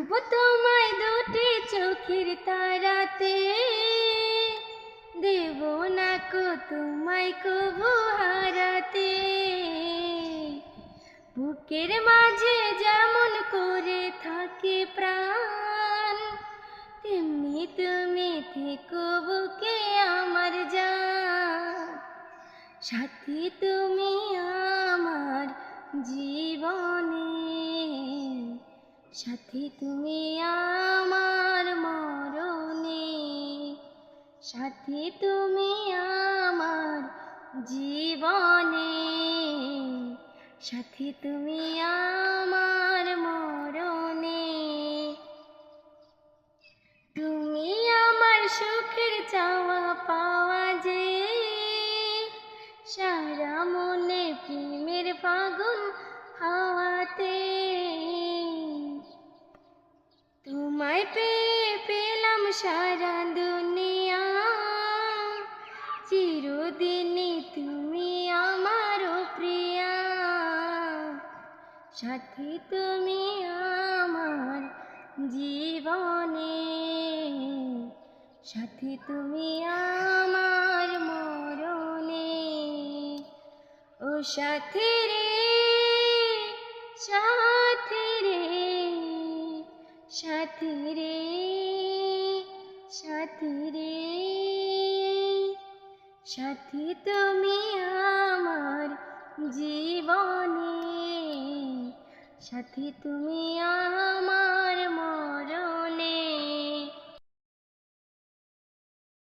রাখব তোমায় দুটি চোখের তারাতে। দেব না কো তোমায় কবু হারাতে। বুকের মাঝে যেমন করে থাকে প্রাণ, তেমনি তুমি থেকো বুকে আমার জান। সাথী তুমি আমার জীবনে। সাথী তুমি আমার মরণে, সাথী তুমি আমার জীবনে, সাথী তুমি আমার মরণে। তুমি আমার সুখের চাওয়া পাওয়া পেয়ে পেলাম সারা দুনিয়া চিরদিনই তুমি আমারও প্রিয়া সাথী তুমি আমার জীবনে সাথী তুমি আমার মরণে ও সাথী রে রে সাথী রে সাথী রে সাথী তুমি আমার জীবনে সাথী তুমি আমার মরণ